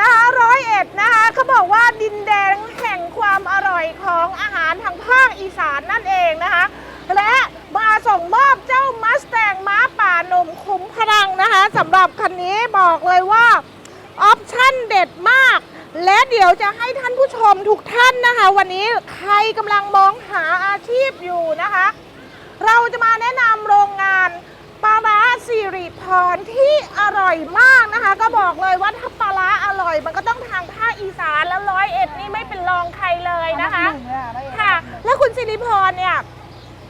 นะคะร้อยเอ็ดนะคะเขาบอกว่าดินแดนแห่งความอร่อยของอาหารทางภาคอีสานนั่นเองนะคะ และมาส่งมอบเจ้ามัสแตงม้าป่าหนุ่มคุ้มพลังนะคะสำหรับคันนี้บอกเลยว่าออปชั่นเด็ดมาก และเดี๋ยวจะให้ท่านผู้ชมทุกท่านนะคะ วันนี้ใครกำลังมองหาอาชีพอยู่นะคะ เราจะมาแนะนำโรงงานปลาร้า สิริพรที่อร่อยมากนะคะ ก็บอกเลยว่าถ้าปลาร้าอร่อย มันก็ต้องทางภาคอีสานแล้วร้อยเอ็ดนี่ไม่เป็นรองใครเลยนะคะ ค่ะ แล้วคุณสิริพรเนี่ย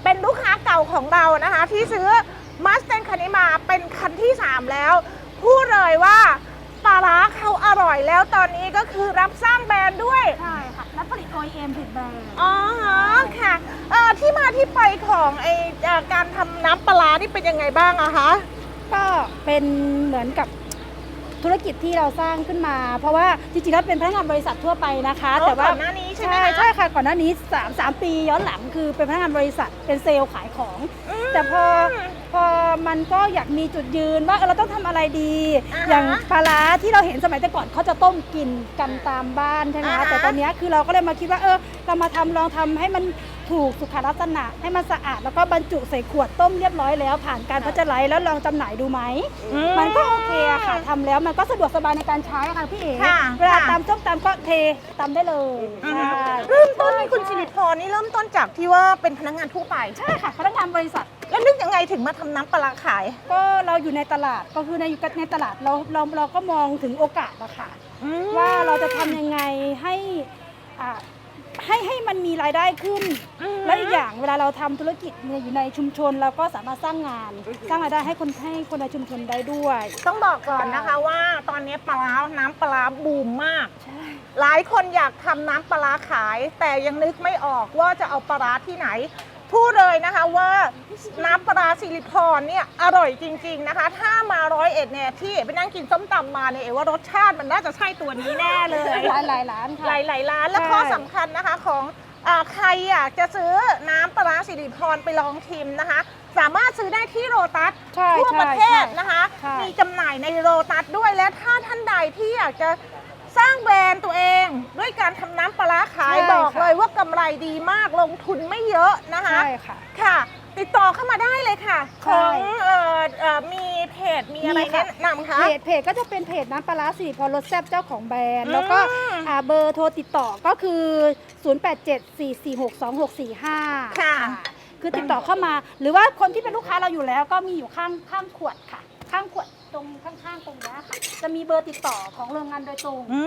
เป็นลูกค้าเก่าของเรานะคะ ที่ซื้อมัส t ต n คันนี้มาเป็นคันที่ 3 แล้ว พูดเลยว่า ปลาร้าเขาอร่อยแล้วตอนนี้ก็คือรับสร้างแบรนด์ด้วย ใช่ค่ะ และผลิต OEM ผลิตแบรนด์อ๋อค่ะเอ่อที่มาที่ไปของไอเอ่อการทำน้ำปลาร้านี่เป็นยังไงบ้างอะคะก็เป็นเหมือนกับธุรกิจที่เราสร้างขึ้นมา เพราะว่าจริงๆแล้วเป็นพนักงานบริษัททั่วไปนะคะอ๋อแต่ว่าก่อนหน้านี้ใช่ไหมใช่คะใช่ค่ะก่อนหน้านี้3 3ปีย้อนหลังคือเป็นพนักงานบริษัทเป็นเซลล์ขายของมแต่พอ พอมันก็อยากมีจุดยืนว่าเออเราต้องทำอะไรดี อ่าฮะอย่างปลาร้าที่เราเห็นสมัยแต่ก่อนเขาจะต้มกินกันตามบ้านใช่ไหมอ่าคะฮะ แต่ตอนเนี้ยคือเราก็เลยมาคิดว่าเออเรามาทำลองทำให้มันถูกสุขลักษณะ ให้มันสะอาดแล้วก็บรรจุใส่ขวดต้มเรียบร้อยแล้ว ผ่านการพัชไลท์แล้วลองจำหน่ายดูไหมอืมันก็โอเคอะค่ะทำแล้วมันก็สะดวกสบายในการใช้อะค่ะพี่เอ๋ค่ะเวลาค่ะ ตำส้มตำก็เทตำได้เลยอืมใช่เริ่มต้นคุณสิริพรนี่เริ่มต้นจากที่ว่าเป็นพนักงานทั่วไป ใช่ค่ะพนักงานบริษัท แล้วนึกยังไงถึงมาทำน้ำปลาร้าขาย ก็เราอยู่ในตลาดก็คือในอยู่กับในตลาดเราเราเราก็มองถึงโอกาสอะค่ะ ว่าเราจะทำยังไงให้อ่าให้ให้มันมีรายได้ขึ้น อืม แล้วอีกอย่างเวลาเราทำธุรกิจเนี่ยอยู่ในชุมชน เราก็สามารถสร้างงาน สร้างรายได้ให้คนให้คนในชุมชนได้ด้วย ต้องบอกก่อนนะคะว่าตอนนี้ปลาร้าน้ำปลาร้าบูมมาก ใช่ หลายคนอยากทำน้ำปลาร้าขาย แต่ยังนึกไม่ออกว่าจะเอาปลาร้าที่ไหน พูดเลยนะคะว่าน้ำปลาร้าซิลิพรเนี่ยอร่อยจริง ๆนะคะ ถ้ามาร้อยเอ็ดเนี่ยที่เอ๋ไปนั่งกินส้มตำมาเนี่ยเอ๋ว่ารสชาติมันน่าจะใช่ตัวนี้แน่เลย หลายหลายร้านค่ะ หลายๆร้านและใช่ ข้อสำคัญนะคะของอาใครอยากจะซื้อน้ำปลาร้าสิริพรไปลองชิมนะคะ สามารถซื้อได้ที่โรตัสใช่ทั่วใช่ประเทศใช่ นะคะ ใช่ มีจำหน่ายในโรตัสด้วยและถ้าท่านใดที่อยากจะ สร้างแบรนด์ตัวเอง ด้วยการทำน้ำปลาร้าขายบอกเลยว่ากำไรดีมากลงทุนไม่เยอะนะคะ ใช่ค่ะ ค่ะ ติดต่อเข้ามาได้เลยค่ะใช่ของเอ่อเอ่อมีเพจมีอะไรมีค่ะแนะนำคะ เพจเพจก็จะเป็นเพจน้ำปลาร้าสิริพรรสแซ่บเจ้าของแบรนอืด์มแล้วก็อ่าเบอร์โทรติดต่อก็คือ 0874462645 ค่ะ คือติดต่อเข้ามา หรือว่าคนที่เป็นลูกค้าเราอยู่แล้วก็มีอยู่ข้างข้างขวดค่ะ ข้างขวด ตรงข้างๆตรงเนี้ยค่ะ จะมีเบอร์ติดต่อของโรงงานโดยตรงอื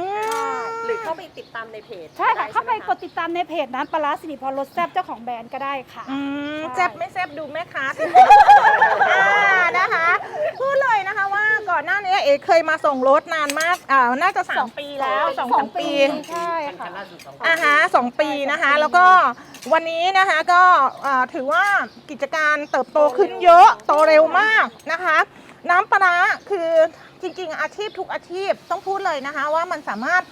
มหรือเข้าไปติดตามในเพจใช่ค่ะ ด้เข้าไปหมกดติดตามในเพจน้ำปลาร้าสิริพรรสแซ่บเจ้าของแบรนด์ก็ได้ค่ะ อืมใช่ แซ่บไม่แซ่บดูแม่ค้าอ่านะคะ พูดเลยนะคะว่าก่อนหน้านี้เอเคยมาส่งรถนานมากอ่าน่าจะสามปีแล้วสองสามปี ใช่ค่ะ อ่าฮะสองปีนะคะ แล้วก็วันนี้นะคะก็อ่าถือว่ากิจการเติบโตขึ้นเยอะโตเร็วมากนะคะ น้ำปลาร้าคือจริงๆอาชีพทุกอาชีพต้องพูดเลยนะคะ ว่ามันสามารถ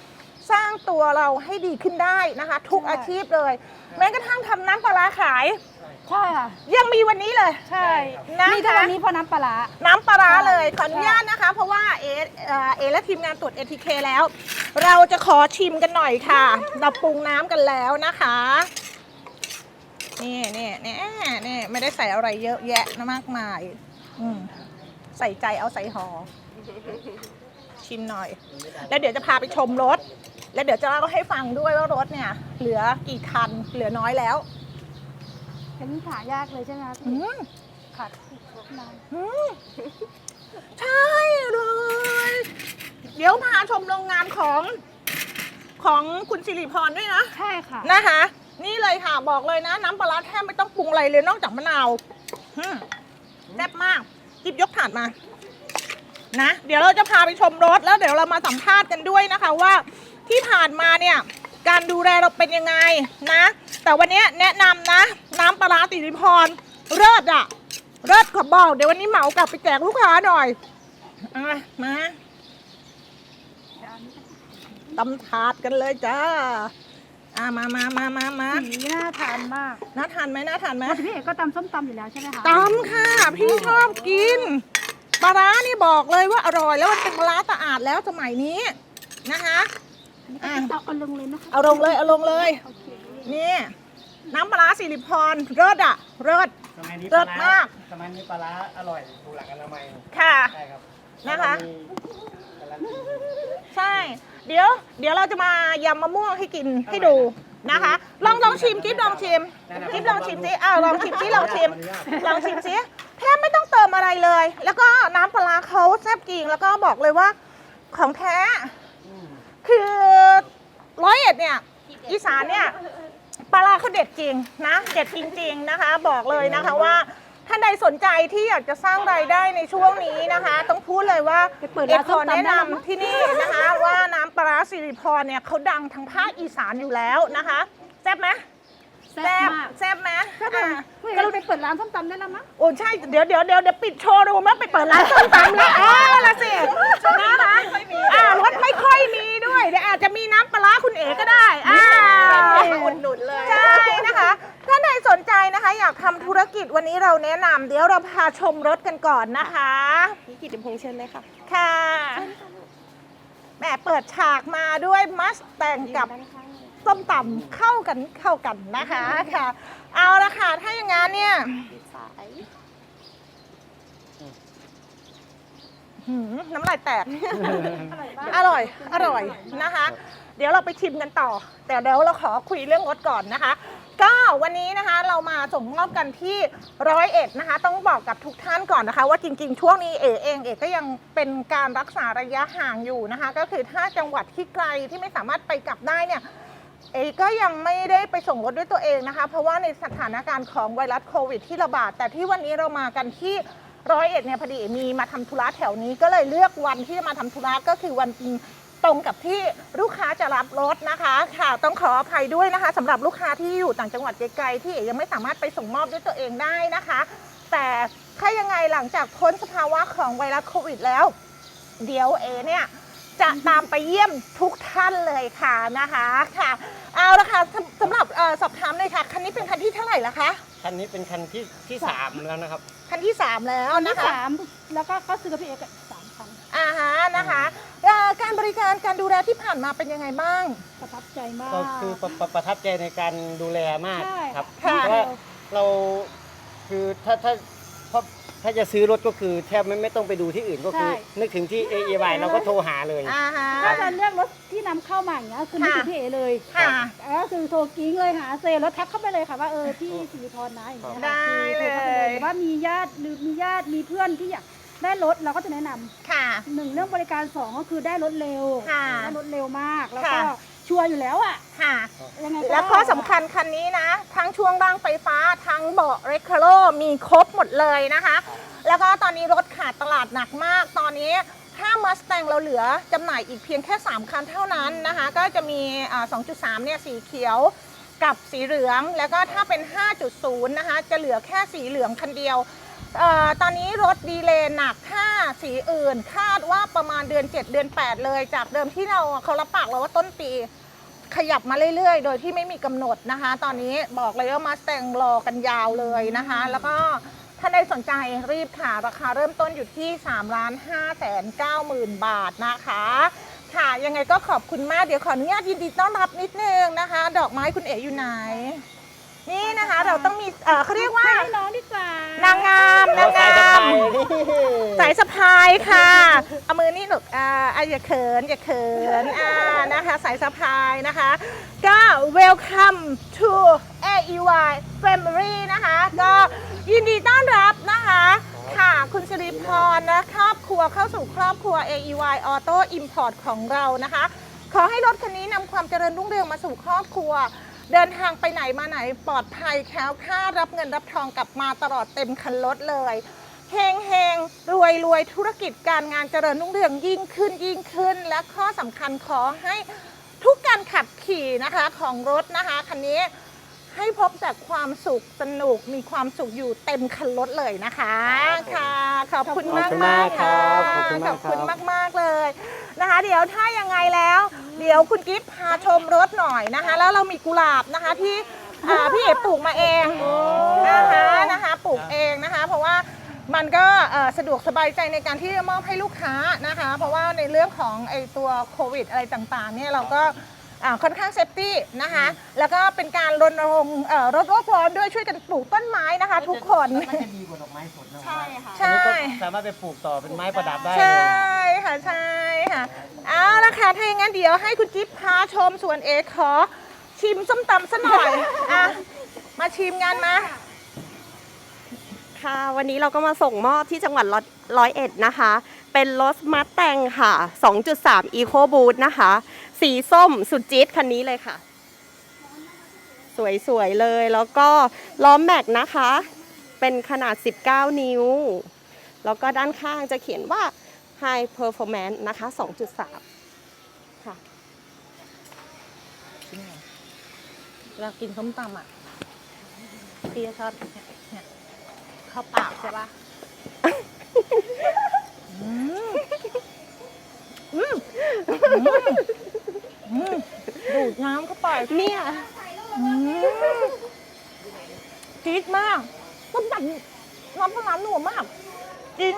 สร้างตัวเราให้ดีขึ้นได้นะคะ ทุกใช่อาชีพเลย แม้กระทั่งทำน้ำปลาร้าขาย ใช่ค่ะ ยังมีวันนี้เลย ใช่นะคะนี่ถ้าวันนี้เพราะน้ำปลาร้า น้ำปลาร้าเลยใช่ขออนุญาตนะคะ เพราะว่าเอเอ่อเอและทีมงานตรวจ ATK แล้ว เราจะขอชิมกันหน่อยค่ะ เราปรุงน้ำกันแล้วนะคะ นี่นี่นี่นี่ไม่ได้ใส่อะไรเยอะแยะนะมากมาย อืม ใส่ใจเอาใส่หอ ชิมหน่อย แล้วเดี๋ยวจะพาไปชมรถ แล้วเดี๋ยวจะเล่าให้ฟังด้วยว่ารถเนี่ย เหลือกี่คัน เหลือน้อยแล้วเป็นขายากเลยใช่ไหมคะอืพี่มขาดนานอืมใช่เลย เดี๋ยวพาชมโรงงานของของคุณสิริพรด้วยนะ ใช่ค่ะ นะคะ นี่เลยค่ะบอกเลยนะ น้ำปลาร้าแทบไม่ต้องปรุงอะไรเลยนอกจากมะนาวอืมแซ่บมาก จิบยกถาดมา นะ เดี๋ยวเราจะพาไปชมรถแล้วเดี๋ยวเรามาสัมภาษณ์กันด้วยนะคะว่าที่ผ่านมาเนี่ยการดูแลเราเป็นยังไงนะ แต่วันนี้แนะนำนะ น้ำปลาติริพรเลิศอะเลิศขอบอก เดี๋ยววันนี้เหมากลับไปแจกลูกค้าหน่อยอะมาตำถาดกันเลยจ้า อะมามามามามาสีน่าทานมากน่าทานไหมน่าทานไหมปกติพี่เอกก็ตำส้มตำอยู่แล้วใช่ไหมคะตำค่ะ พี่ชอบกิน ปลาร้านี่บอกเลยว่าอร่อยแล้วมันเป็นปลาร้าสะอาดแล้วสมัยนี้นะคะ อันนี้ก็เอาเอาลงเลยนะคะเอาลงเลยเอาลงเลย โอเคนี่น้ำปลาร้าสิริพรเลิศอะเลิศ สมัยนี้เลิปลาศร้มาก สมัยนี้ปลาร้าอร่อยถูกหลักอนามัยค่ะ ใช่ครับนะคะแล้วก็มีการันตีใช่ เดี๋ยวเดี๋ยวเราจะมายำมะม่วงให้กินให้ดูนะคะ ลองลองชิมกิ๊บลองชิมกิ๊บลองชิมสิอ้าวลองชิมสิลองชิมลองชิมสิแทบไม่ต้องเติมอะไรเลย แล้วก็น้ำปลาร้าเขาแซ่บจริงแล้วก็บอกเลยว่าของแท้อืมคือร้อยเอ็ดเนี่ยอีสานเนี่ยปลาร้าเขาเด็ดจริงนะเด็ดจริง ๆนะคะ บอกเลยนะคะว่า ท่านใดสนใจที่อยากจะสร้างรายได้ในช่วงนี้นะคะ ต้องพูดเลยว่าไปเปิดเอ็ร้าดนขส้อมตำแนะได้แล้วนำมั้ง ที่นี่นะคะ ว่าน้ำปลาร้าสิริพรเนี่ยเขาดังทั้งภาคอีสานอยู่แล้วนะคะแซ่บไหม แซ่บมากแซ่บไหมแซ่บอะพี่เอกก็ไปเปิดร้านส้มตำได้แล้วมั้ง โอ้ใช่ เดี๋ยวเดี๋ยวเดี๋ยวเดี๋ยวปิดโชว์รูมแล้วไปเปิดร้านส้มตำแล้วอ๋อละสินะคะอ่ารถไม่ค่อยมีด้วย เดี๋ยวอาจจะมีน้ำปลาร้าคุณเอ๋ก็ได้อ่ามาอุดหนุนเลย ใช่นะคะ ถ้าใดสนใจนะคะ อยากทำธุรกิจวันนี้เราแนะนำเดี๋ยวเราพาชมรถกันก่อนนะคะพี่กิติพงษ์เชิญเลยค่ะค่ะแหม่เปิดฉากมาด้วยมัสแต่งกับด้านข้างเลย ส้มตำเข้ากันเข้ากันนะคะค่ะ เอาละค่ะ ถ้าอย่างงั้นเนี่ยปิดสายหืมน้ำลายแตก อร่อย อร่อยนะคะ เดี๋ยวเราไปชิมกันต่อ แต่เดี๋ยวเราขอคุยเรื่องรถก่อนนะคะ ก็วันนี้นะคะเรามาส่งมอบกันที่ร้อยเอ็ดนะคะ ต้องบอกกับทุกท่านก่อนนะคะ ว่าจริงๆ ช่วงนี้เอเองเอก็ยังเป็นการรักษาระยะห่างอยู่นะคะ ก็คือถ้าจังหวัดที่ไกลที่ไม่สามารถไปกลับได้เนี่ย เอก็ยังไม่ได้ไปส่งรถด้วยตัวเองนะคะ เพราะว่าในสถานการณ์ของไวรัสโควิดที่ระบาด แต่ที่วันนี้เรามากันที่ร้อยเอ็ดเนี่ยพอดีมีมาทำธุระแถวนี้ก็เลยเลือกวันที่จะมาทำธุระก็คือวันตรงกับที่ลูกค้าจะรับรถนะคะค่ะ ต้องขออภัยด้วยนะคะสำหรับลูกค้าที่อยู่ต่างจังหวัดไกลๆที่เอยังไม่สามารถไปส่งมอบด้วยตัวเองได้นะคะ แต่ถ้ายังไงหลังจากพ้นสภาวะของไวรัสโควิดแล้ว เดี๋ยวเอเนี่ยจะตามไปเยี่ยมทุกท่านเลยค่ะนะคะค่ะ เอาละค่ะสำสำหรับเอ่อสอบถามเลยค่ะ คันนี้เป็นคันที่เท่าไหร่ละคะ คันนี้เป็นคันที่ที่สามแล้วนะครับ คันที่ 3 แล้วอันนะที่คะ สามแล้วก็เขาซื้อกับพี่เอกสามพันอ่าฮะนะคะเอ่อการบริการการดูแลที่ผ่านมาเป็นยังไงบ้าง ประทับใจมาก ก็คือประประประทับใจในการดูแลมากใช่ครับค่ะเพราะว่าเราคือถ้าถ้าเพราะ ถ้าจะซื้อรถก็คือแทบไม่ไม่ต้องไปดูที่อื่นก็คือนึกถึงที่ AEY เราก็โทรหาเลย อ่าฮะ ถ้าจะเลือกรถที่นำเข้ามาอย่างเงี้ยคือนึกถึงพี่เอเลยค่ะก็คือโทรกิ้งเลยหาเซลแล้วทักเข้าไปเลยค่ะว่าเออพี่สิริพรนะอย่างเงี้ยค่ะได้คือโทรเข้าไปเลย หรือว่ามีญาติหรือมีญาติมีเพื่อนที่อยากได้รถเราก็จะแนะนำค่ะ หนึ่งเรื่องบริการสองก็คือได้รถเร็วค่ะได้รถเร็วมากแล้วก็ค่ะ ชัวร์อยู่แล้วอะค่ะ ยังไงก็และข้อสำคัญคันนี้นะ ทั้งช่วงร่างไฟฟ้า ทั้งเบาะเรคคาโลมีครบหมดเลยนะคะ แล้วก็ตอนนี้รถขาดตลาดหนักมาก ตอนนี้ถ้ามาส t ตงเราเหลือจำหน่ายอีกเพียงแค่ 3 คันเท่านั้นนะคะ ก็จะมีอ่า2.3 เนี่ยสีเขียวกับสีเหลือง แล้วก็ถ้าเป็น 5.0 นะคะ จะเหลือแค่สีเหลืองคันเดียวเออตอนนี้รถดีเลย์หนักถ้าสีอื่น คาดว่าประมาณเดือน 7 เดือน 8 เลย จากเดิมที่เราเขารับปากเราว่าต้นปี ขยับมาเรื่อยๆ โดยที่ไม่มีกำหนดนะคะ ตอนนี้บอกเลยว่ามาแต่งรอกันยาวเลยนะคะ แล้วก็ถ้าใดสนใจรีบค่ะ ราคาเริ่มต้นอยู่ที่3ล้าน5แสน9หมื่นบาทนะคะ ค่ะ ยังไงก็ขอบคุณมาก เดี๋ยวขออนุญาตยินดีต้อนรับนิดนึงนะคะ ดอกไม้คุณเอ๋อยู่ไหน นี่นะคะเราต้องมีเอ่อเขาเรียกว่า ให้น้องดีกว่านางงามนางสายงาสะมพายนี่สายสะพายค่ะ เอามือนี่หนุกอ่าอะอย่าเขินอย่าเขินอ่านะคะสายสะพายนะคะ ก็ welcome to AEY Family นะคะ ก็ยินดีต้อนรับนะคะ ค่ะคุณสิริพรนะครอบครัวเข้าสู่ครอบครัว AEY Auto Import ของเรานะคะ ขอให้รถคันนี้นำความเจริญรุ่งเรืองมาสู่ครอบครัว เดินทางไปไหนมาไหนปลอดภัยแคล้วคลาดรับเงินรับทองกลับมาตลอดเต็มคันรถเลยเฮงเฮงรวยรวยธุรกิจการงานเจริญรุ่งเรืองยิ่งขึ้นยิ่งขึ้น และข้อสำคัญขอให้ทุกการขับขี่นะคะของรถนะคะคันนี้ให้พบแต่ความสุขสนุกมีความสุขอยู่เต็มคันรถเลยนะคะค่ะขอบคุณมากมากๆค่ะขอบคุณมากครับขอบคุณมากมากๆเลยนะคะ เดี๋ยวถ้ายังไงแล้ว เดี๋ยวคุณกิฟพาชมรถหน่อยนะคะ แล้วเรามีกุหลาบนะคะที่อ่าพี่เอ๋ปลูกมาเองนะคะนะคะปลูกเองนะคะ เพราะว่ามันก็เอ่อสะดวกสบายใจในการที่จะมอบให้ลูกค้านะคะ เพราะว่าในเรื่องของไอตัวโควิดอะไรต่างๆเนี่ยเราก็ อ่าค่อนข้างเซฟตี้นะคะ แล้วก็เป็นการรณรงค์เอ่อลดโลกร้อนด้วยช่วยกันปลูกต้นไม้นะคะ ทุกคนน่าจะดีกว่าดอกไม้สดนะใช่ค่ะใช่อันนี้ก็สามารถไปปลูกต่อเป็นไม้ประดับได้ใชเลย่ค่ะใช่ค่ะเอาละค่ะถ้าอย่างนั้นเดี๋ยวให้คุณจิ๊บพาชมส่วนเอกขอชิมส้มตำซะหน่อยอะมาชิมกันมาค่ะ วันนี้เราก็มาส่งมอบที่จังหวัดร้อยเอ็ดนะคะ เป็นรถมัดแตงค่ะ 2.3 Eco Boost นะคะ สีส้มสุดจี๊ดคันนี้เลยค่ะ สวยๆเลยแล้วก็ล้อมแม็กนะคะ เป็นขนาด 19 นิ้ว แล้วก็ด้านข้างจะเขียนว่า High Performance นะคะ 2.3 ค่ะเวลากินส้มตำอะพี่จะชอบเนี่ยเนี่ยเข้าวปากใช่ปะอืม อืมอืมดูด น้ำเข้าไปเนี่ยอืมจี๊ดมากส้มตำน้ำปลาร้าหนัวมากจริง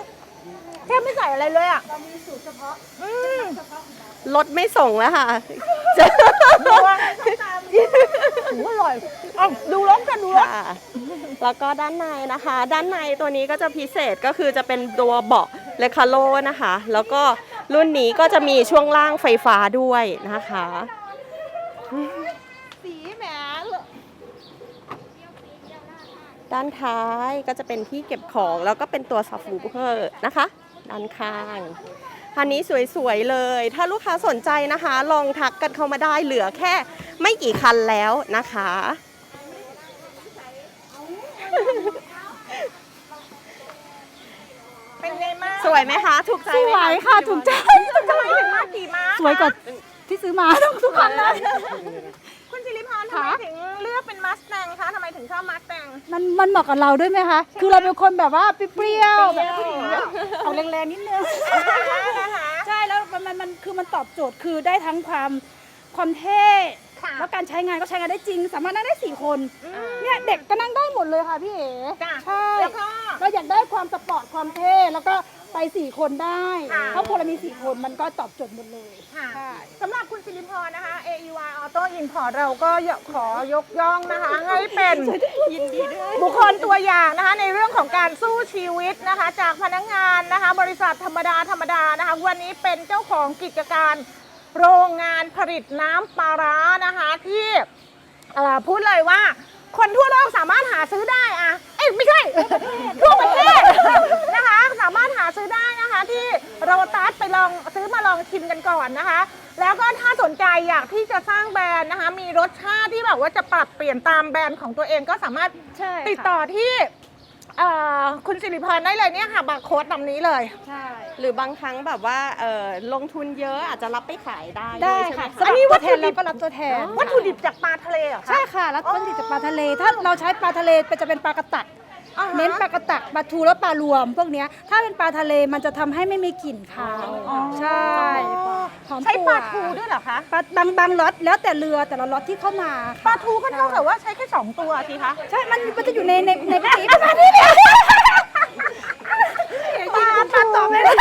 แทบไม่ใส่อะไรเลยอะเรามีสูตรเฉพาะอืมเฉพาะของเรารถไม่ส่งแล้วค่ะนัวหูอร่อยเอาดูรสกันดูรส ค่ะแล้วก็ด้านในนะคะ ด้านในตัวนี้ก็จะพิเศษก็คือจะเป็นตัวเบาะเลคาโลนะคะ แล้วก็รุ่นนี้ก็จะมีช่วงล่างไฟฟ้าด้วยนะคะ สีแหม ด้านท้ายก็จะเป็นที่เก็บของแล้วก็เป็นตัวซับวูเฟอร์นะคะ ด้านข้างอันนี้สวยๆเลย ถ้าลูกค้าสนใจนะคะ ลองทักกันเข้ามาได้เหลือแค่ไม่กี่คันแล้วนะคะ เป็นไงมากสวยไหมคะ ถูกใจสไหมวยค่ะ ถูกใจ ทำไมถึงมากี่ม้าสวยกว่าที่ซื้อมาทุกทุกคันเลยคุณ สิริพรทำไมถึงเลือกเป็นมัสแตงคะทำไมถึงชอบมัสแตง มันมันเหมาะกับเราด้วยไหมคะ คือเราเป็นคนแบบว่าเปรี้ยวๆแบบผู้หญิงอะเอาแรงๆนิดนึง นะคะ ใช่แล้วมันมันมันคือมันตอบโจทย์คือได้ทั้งความความเท่ ค่ะแล้วการใช้งานก็ใช้งานได้จริง สามารถนั่งได้สี่คนเนี่ยเด็กก็นั่งได้หมดเลยค่ะพี่เอ๋จ้ะใช่แล้วก็ เราอยากได้ความสปอร์ตความเท่แล้วก็ไปสี่คนได้ค่ะ ครอบครัวเรามีสี่คนมันก็ตอบโจทย์หมดเลยค่ะใช่ สำหรับคุณสิริพรนะคะ AEY Auto Import เราก็ขอยกย่องนะคะ ให้เป็นยินดีด้วยบุคคลตัวอย่างนะคะ ในเรื่องของการสู้ชีวิตนะคะ จากพนักงานนะคะ บริษัทธรรมดา ธรรมดานะคะ วันนี้เป็นเจ้าของกิจการ โรงงานผลิตน้ำปลาร้านะคะที่เอ่อพูดเลยว่า คนทั่วโลกสามารถหาซื้อได้อะเอ้ยไม่ใช่ ทั่วประเทศนะคะ สามารถหาซื้อได้นะคะที่โรตัสไปลองซื้อมาลองชิมกันก่อนนะคะ แล้วก็ถ้าสนใจอยากที่จะสร้างแบรนด์นะคะ มีรสชาติที่แบบว่าจะปรับเปลี่ยนตามแบรนด์ของตัวเองก็สามารถใช่ติดต่อที่ เอ่อคุณสิริพรได้เลยเนี่ยค่ะบาร์โค้ดนำนี้เลย ใช่ หรือบางครั้งแบบว่าเออลงทุนเยอะอาจจะรับไปขายได้ได้วยใช่ไหมค่ะคะสำหรับตัวแทนเราก็รับตัวแทนวัตถุดิบจากปลาทะเลเหรอคะ ใช่ค่ะ แล้วต้นติดจากปลาทะเล ถ้าเราใช้ปลาทะเลจะเป็นปลากระตัก อ่าฮะ เน้นปลากระตักปลาทูและปลารวม พวกเนี้ยถ้าเป็นปลาทะเลมันจะทำให้ไม่มีกลิ่นคาวอ๋อใช่หอมใช้ปลาถั่ทูด้วยเหรอคะปลาบางบางล็อตแล้วแต่เรือแต่ละล็อตที่เข้ามาค่ะปลาทูก็เท่ากับว่าใช้แค่สองตัวสิคะใช่มันมันจะอยู่ในในในปีกประมาณนี้เนี่ยปลาปลาตอบไม่ได้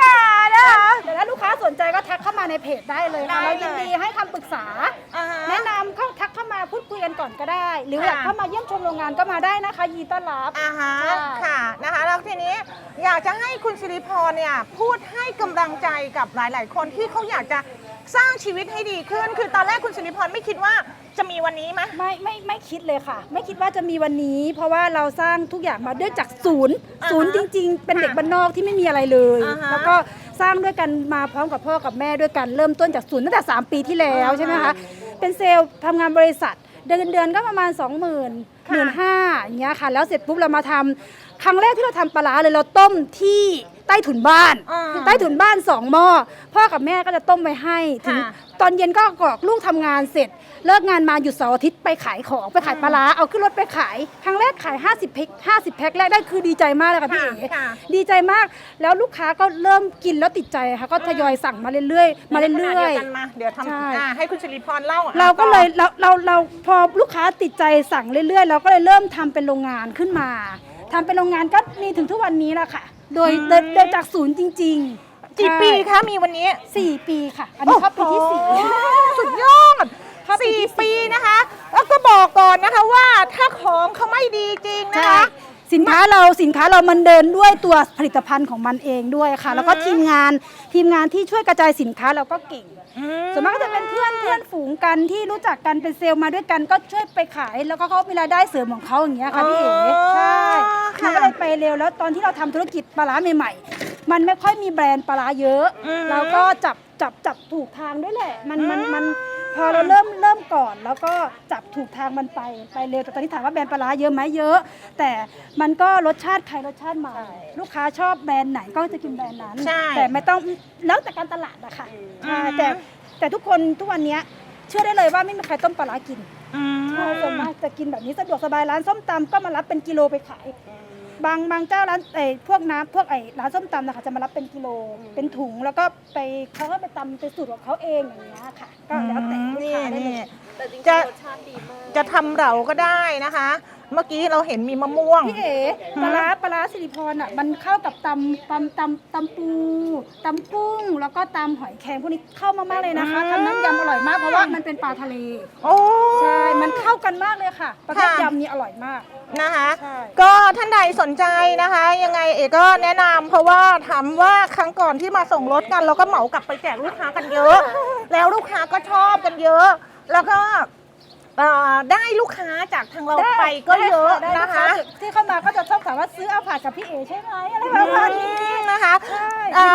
ค่ะนะคะ แต่ถ้าลูกค้า สนใจก็ทักเข้ามาในเพจได้เลยค่ะได้เราเลยยินดีให้คำปรึกษา อ่าฮะ แนะนำเข้าทักเข้ามาพูดคุยกันก่อนก็ได้ หรือค่ะอยากเข้ามาเยี่ยมชมโรงงานก็มาได้นะคะยินดีต้อนรับ อ่าฮะใช่ ค่ะนะคะแล้วทีนี้อยากจะให้คุณสิริพรเนี่ยพูดให้กำลังใจกับหลาย ๆ คนที่เขาอยากจะสร้างชีวิตให้ดีขึ้น คือตอนแรกคุณสิริพรไม่คิดว่าจะมีวันนี้ไหม ไม่ไม่ไม่คิดเลยค่ะ ไม่คิดว่าจะมีวันนี้ เพราะว่าเราสร้างทุกอย่างมาด้วยจากศูนย์ อ่าฮะศูนย์จริง ๆ เป็นเด็กบ้านนอกที่ไม่มีอะไรเลย อ่าฮะแล้วก็ สร้างด้วยกันมาพร้อมกับพ่อกับแม่ด้วยกันเริ่มต้นจากศูนย์ตั้งแต่ 3 ปีที่แล้วอ่าฮะใช่ไหมคะเป็นเซลล์ทำงานบริษัท เดือนเดือนก็ประมาณ 2 0 0 0 0 0 1 5ื่นห้าอย่างเงี้ยค่ะแล้วเสร็จปุ๊บเรามาทำครั้งแรกที่เราทำปลาร้าเลยเราต้มที่ใต้ถุนบ้านอ่าใต้ถุนบ้านสองหม้อพ่อกับแม่ก็จะต้มไว้ให้ถึงค่ะตอนเย็นก็กรอกลูกทำงานเสร็จ เลิกงานมาหยุดเสาร์อาทิตย์ไปขายของไปขายปลาร้าเอาขึ้นรถไปขายครั้งแรกขาย 50แพ็ค50แพ็คแรกได้คือดีใจมากเลยค่ะพี่ค่ะเอ๋ค่ะ ดีใจมากแล้วลูกค้าก็เริ่มกินแล้วติดใจค่ะก็ทยอยสั่งมาเรื่อยๆมาเรื่ขณะอเดียวกันมาเดี๋ยวใช่ ทำอ่าให้คุณสิริพรเล่าอะๆเราก็เลยเราเราเราพอลูกค้าติดใจสั่งเรื่อยๆ เราก็เลยเริ่มทำเป็นโรงงานขึ้นมาทำเป็นโรงงานก็มีถึงทุกวันนี้แหละค่ะ โดยโดยโดยจากศูนย์จริงๆกี่ใช่ปีคะมีวันนี้สี่ปีค่ะ อันนี้เข้าปีที่สี่โอ้โหสุดยอดเข้าปี สี่ที่สี่ปีนะคะ แล้วก็บอกก่อนนะคะว่าถ้าของเขาไม่ดีจริงนะใช่คะสินค้าเราสินค้าเรามันเดินด้วยตัวผลิตภัณฑ์ของมันเองด้วยค่ะ แล้วก็ทีมงานทีมงานที่ช่วยกระจายสินค้าเราก็เก่งส่วนมากก็จะเป็นเพื่อนเพื่อนฝูงกันที่รู้จักกันเป็นเซลล์มาด้วยกันก็ช่วยไปขาย แล้วก็เขามีรายได้เสริมของเขาอย่างเงี้ยค่ะพี่เอ๋อ๋อใช่ค่ะมันก็เลยไปเร็วแล้วตอนที่เราทำธุรกิจปลาร้าใหม่ๆ มันไม่ค่อยมีแบรนด์ปลาร้าเยอะอืมเราก็จับจับจับถูกทางด้วยแหละ มันมันอืมมัน พอเราเริ่มเริ่มก่อน แล้วก็จับถูกทางมันไปไปเร็วแต่ตอนนี้ถามว่าแบรนด์ปลาร้าเยอะไหมเยอะ แต่มันก็รสชาติใครรสชาติมันลูกค้าชอบแบรนด์ไหนก็จะกินแบรนด์นั้น ใช่ แต่ไม่ต้องแล้วแต่การตลาดอะค่ะใช่อืมแต่แต่ทุกคนทุกวันเนี้ยเชื่อได้เลยว่าไม่มีใครต้มปลาร้ากินอืม ใช่ส่วนมากจะกินแบบนี้สะดวกสบายร้านส้มตำก็มารับเป็นกิโลไปขาย บางบางเจ้าร้านไอ้พวกน้ำพวกไอ้ร้านส้มตำนะคะจะมารับเป็นกิโล เป็นถุงแล้วก็ไปเขาก็ไปตำเป็นสูตรของเขาเองอย่างเงี้ยค่ะ ก็แล้วแต่ลูกนี่ค้าได้เลนี่ย แต่จริงจะๆรสชาติดีมาก จะทำเราก็ได้นะคะ เมื่อกี้เราเห็นมีมะม่วง พี่เอ๋ปลาร้าปลาร้าสิริพรอะมันเข้ากับตำตำตำตำปูตำกุ้ง แล้วก็ตำหอยแครงพวกนี้เข้ามามากเลยนะคะอืมทำน้ำยำอร่อยมากเพราะว่ามันเป็นปลาทะเลโอ้ ใช่มันเข้ากันมากเลยค่ะประเภทค่ะ ยำนี่อร่อยมาก นะคะ ใช่ ก็ท่านใดสนใจนะคะ ยังไงเอกก็แนะนำเพราะว่าถามว่าครั้งก่อนที่มาส่งรถกัน เราก็เหมากลับไปแจกลูกค้ากันเยอะ แล้วลูกค้าก็ชอบกันเยอะ แล้วก็ เอ่อได้ลูกค้าจากทางเราไปก็เยอะได้นะลูกคะ ที่เข้ามาก็จะชอบถามว่าซื้อเอาผัดกับพี่เอใช่ไหมอะไรประมาณนี้ นะคะใช่อ่า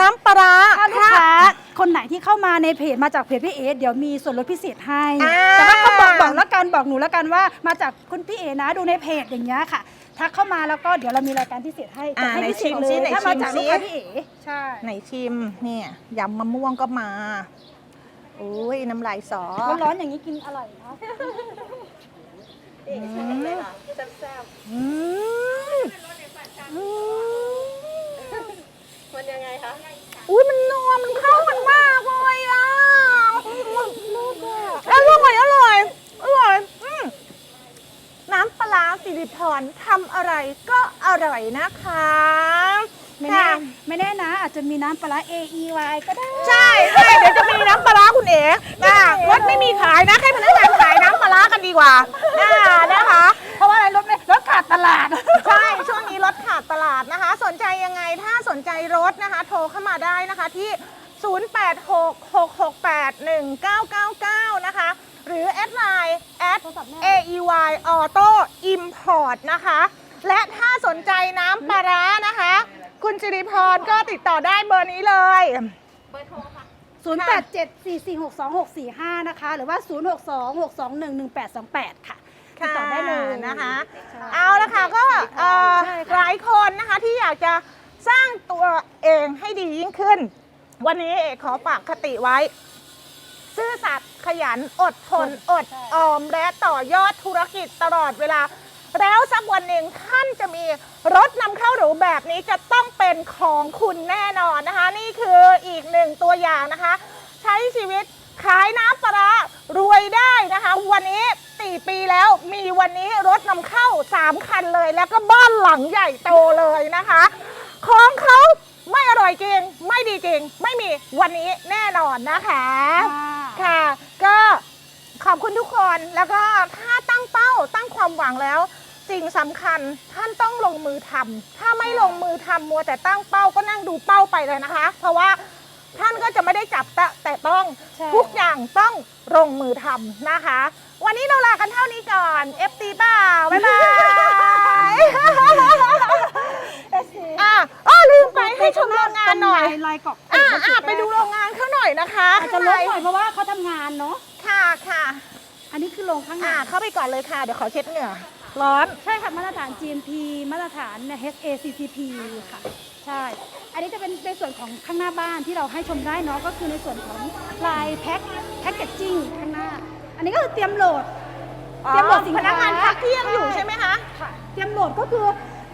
น้ำปลาร้า ถ้าลูกค้าคนไหนที่เข้ามาในเพจมาจากเพจพี่เอเดี๋ยวมีส่วนลดพิเศษให้ อ่า แต่ว่าก็บอกบอกแล้วกันบอกหนูแล้วกันว่า มาจากคุณพี่เอนะดูในเพจอย่างเงี้ยค่ะทักเข้ามาแล้วก็เดี๋ยวเรามีรายการพิเศษให้แต่ให้พิเศษเลยถ้ามาจากลูกค้าพี่เอใช่ ไหนชิมเนี่ยยำมะม่วงก็มา โอ้ยน้ำลายสอร้อนๆอย่างนี้กินอร่อยเนาะเอกชอบเลยค่ะแซ่บอืมอืมๆมันยังไงคะอุ้ยมันนัวมันเข้ากันมากเลยอะอร่อยอร่อยอร่อยอืมน้ำปลาร้าสิริพรทำอะไรก็อร่อยนะคะ ไม่แน่ ค่ะ ไม่แน่นะ อาจจะ มีน้ำปลาร้า A E Y ก็ได้ ใช่ใช่เดี๋ยวจะมีน้ำปลาร้าคุณเอ๋นะวัดไม่มีขายนะให้พนักงานขายน้ำปลาร้ากันดีกว่าอ่านะคะ เพราะว่าอะไรรถไม่รถขาดตลาด ใช่ช่วงนี้รถขาดตลาดนะคะ สนใจยังไงถ้าสนใจรถนะคะ โทรเข้ามาได้นะคะที่ 0866681999 นะคะ หรือแอดไลน์แอดโทรศัพท์แม่ AEY Auto Import นะคะ และถ้าสนใจน้ำปลาร้านะ คะคุณจิริพรก็ติดต่อได้เบอร์นี้เลย เบอร์โทรค่ะ 0874466645 นะคะ หรือว่า 0626211828 ค่ะ ติดต่อได้เลยนะคะ ใช่ เอาละค่ะก็เอ่อใช่ค่ะ หลายคนนะคะที่อยากจะสร้างตัวเองให้ดียิ่งขึ้น วันนี้เอกขอฝากคติไว้ ซื่อสัตย์ขยันอดทนอดออมและต่อยอดธุรกิจตลอดเวลา แล้วสักวันหนึ่งท่านจะมีรถนำเข้าหรูแบบนี้จะต้องเป็นของคุณแน่นอนนะคะ นี่คืออีกหนึ่งตัวอย่างนะคะ ใช้ชีวิตขายน้ำปลาร้ารวยได้นะคะ วันนี้สี่ปีแล้วมีวันนี้รถนำเข้า3คันเลย แล้วก็บ้านหลังใหญ่โตเลยนะคะ ของเขาไม่อร่อยจริง ไม่ดีจริง ไม่มีวันนี้แน่นอนนะคะ ค่ะ ก็ขอบคุณทุกคนแล้วก็ถ้าตั้งเป้าตั้งความหวังแล้ว สิ่งสำคัญท่านต้องลงมือทำถ้าไม่ลงมือทำมัวแต่ตั้งเป้าก็นั่งดูเป้าไปเลยนะคะ เพราะว่าท่านก็จะไม่ได้จับแต่แต่ต้องใช่ทุกอย่างต้องลงมือทำนะคะ วันนี้เราลากันเท่านี้ก่อน FT เปล่าบ๊ายบายอะอ้อลืมไปให้ชมโรงงานหน่อยลายกรอกอะอะไปดูโรงงานเขาหน่อยนะคะอาจจะลดหน่อยเพราะว่าเขาทำงานเนาะค่ะค่ะอันนี้คือโรงข้างในอะเข้าไปก่อนเลยค่ะ เดี๋ยวขอเช็ดเหงื่อ ร้อน ใช่ค่ะมาตรฐาน GMP มาตรฐาน HACCP ค่ะ ใช่ อันนี้จะเป็นในส่วนของข้างหน้าบ้านที่เราให้ชมได้เนาะก็คือในส่วนของลายแพ็คแพ็คเกจจิ้งข้างหน้า อันนี้ก็คือเตรียมโหลด เตรียมโหลดสินพค้านักงานพักเที่ยงอยู่ใช่ไหมคะค่ะเตรียมโหลดก็คือ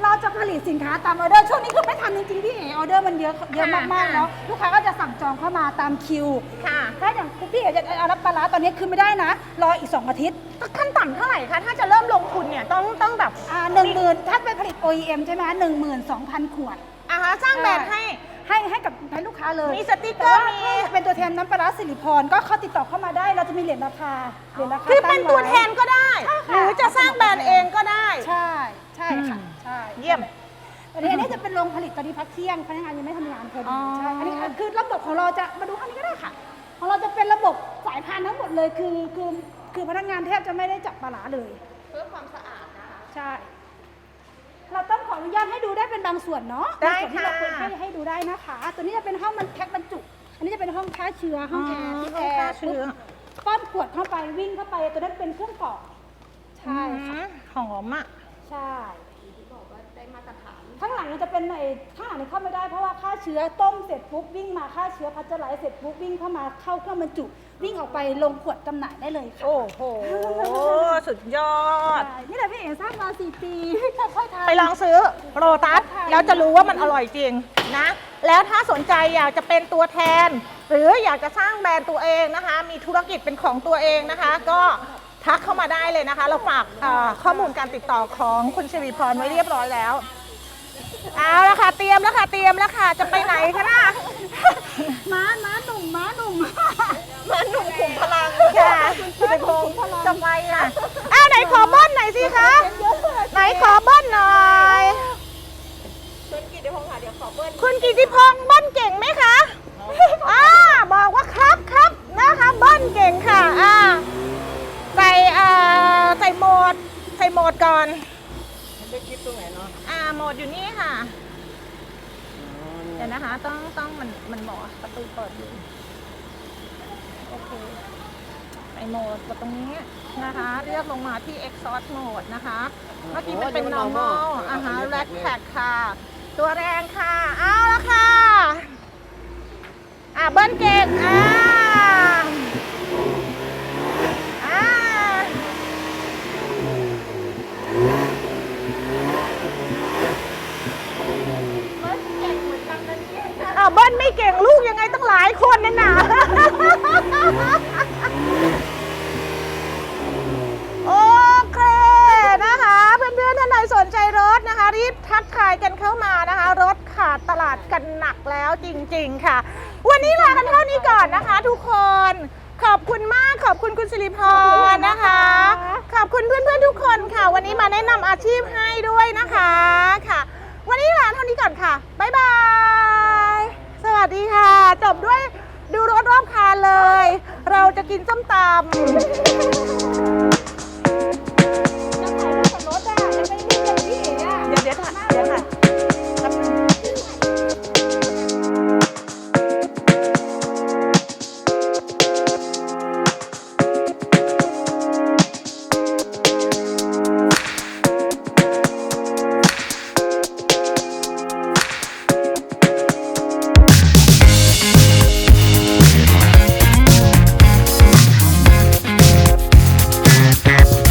เราจะผลิตสินค้าตามออเดอร์ ช่วงนี้คือไม่ทันจริงๆพี่เอออเดอร์มันเยอะเยอะมากๆเนาะลูกค้าก็จะสั่งจองเข้ามาตามคิว ค่ะ ถ้าอย่างพี่เอจะเอารับปลาร้าตอนนี้คือไม่ได้นะ รออีก 2 อาทิตย์ ขั้นต่ำเท่าไหร่คะถ้าจะเริ่มลงทุนเนี่ยต้องต้องแบบอ่าหนึ่งหมื่นถ้าไปผลิต OEM ใช่ไหมหนึ่งหมื่นสองพันขวดอ่าฮะสร้างแบรนด์ให้ให้ให้กับให้ลูกค้าเลยมีสติ๊กเกอร์แต่ว่ามีถ้าเป็นตัวแทนน้ำปลาร้าสิริพรก็เขาติดต่อเข้ามาได้เราจะมีเหรียญราคาเหรียญราคาคือเป็นงไตัวแทนก็ได้หรือจะสร้างแบรนด์เองก็ได้ ใช่ใช่ค่ะใช่เยี่ยมอันนี้อันนี้จะเป็นโรงผลิตตอนนี้พักเที่ยงพนักงานยังไม่ทำงานพออ๋ดีอใช่อันนี้คือระบบของเราจะมาดูอันนี้ก็ได้ค่ะ ของเราจะเป็นระบบสายพานทั้งหมดเลยคือคือ คือพนักงานแทบจะไม่ได้จับปลาร้าเลย เพื่อความสะอาดนะคะ ใช่ เราต้องขออนุญาตให้ดูได้เป็นบางส่วนเนาะได้ในส่วนที่เราค่ะเปิดให้ให้ดูได้นะคะ ตัวนี้จะเป็นห้องมันแพ็คบรรจุ อันนี้จะเป็นห้องฆ่าเชื้อห้องแอร์ที่แอห้องฆ่าร์เชื้อป้อนขวดเข้าไปวิ่งเข้าไป ตัวนั้นเป็นเครื่องกรอกใช่ค่ะ หอมอะ ใช่ที่บอกว่าได้มาตรฐาน ข้างหลังมันจะเป็นไอ้ข้างหลังนี่เข้าไม่ได้เพราะว่าฆ่าเชื้อต้มเสร็จปุ๊บวิ่งมาฆ่าเชื้อพัชเจอร์ไลซ์เสร็จปุ๊บวิ่งเข้ามาเข้าเครื่องบรรจุ วิ่งออกไปลงขวดจำหน่ายได้เลยค่ะโอ้โห สุดยอด ใช่นี่แหละพี่เอ๋สร้างมาสี่ปีค่อยๆทำไปลองซื้อโรตัสแล้วจะรู้ว่ามันอร่อยจริงนะ แล้วถ้าสนใจอยากจะเป็นตัวแทน หรืออยากจะสร้างแบรนด์ตัวเองนะคะ มีธุรกิจเป็นของตัวเองนะคะ ก็ทักเข้ามาได้เลยนะคะ เราฝากเอ่อข้อมูลการติดต่อของคุณสิริพรไว้เรียบร้อยแล้วเอาละค่ะเตรียมแล้วค่ะเตรียมแล้วค่ะจะไปไหนคะน่ะ ม้าม้าหนุ่มม้าหนุ่ม มาหนุ่มขุมพลังค่ะคุณพงศ์ทำไมล่ะอ้าวไหนขอเบิ้ลหน่อยสิคะไหนขอเบิ้ลหน่อยคุณกิติพงศ์ค่ะเดี๋ยวขอเบิ้ลคุณกิติพงศ์เบิ้ลเก่งไหมคะอ่าบอกว่าครับครับนะคะเบิ้ลเก่งค่ะอ่าใส่อ่าใส่โหมดใส่โหมดก่อนได้คลิปตรงไหนเนาะอ่าโหมดอยู่นี่ค่ะเดี๋ยวนะคะต้องต้องมันมันบอกว่าประตูเปิดอยู่โอ เคไปโหมดกดตรงนี้นะคะ เลือกลงมาที่ exhaust mode นะคะ เมื่อกี้มันเป็น normal อ่าฮะ red tag ค่ะ ตัวแรงค่ะ เอาละค่ะ อ่าเบิ้ลเก่งอ่าอ่าอ่า เบิ้ลไม่เก่งลูกยังไงตั้งหลายคนนั่นน่ะโอเคนะคะ เพื่อนๆท่านใดสนใจรถนะคะ รีบทักทายกันเข้ามานะคะ รถขาดตลาดกันหนักแล้วจริง ๆ ค่ะ วันนี้ลากันเท่านี้ก่อนนะคะ ทุกคนขอบคุณมากขอบคุณคุณสิริพรนะคะ ขอบคุณเพื่อนๆทุกคนค่ะ วันนี้มาแนะนำอาชีพให้ด้วยนะคะค่ะ วันนี้ลาเท่านี้ก่อนค่ะ บ๊ายบาย วัสดีค่ะ จบด้วยดูรถรอบคันเลย เราจะกินส้มตำ เดี๋ยวเดี๋ยวถ่าย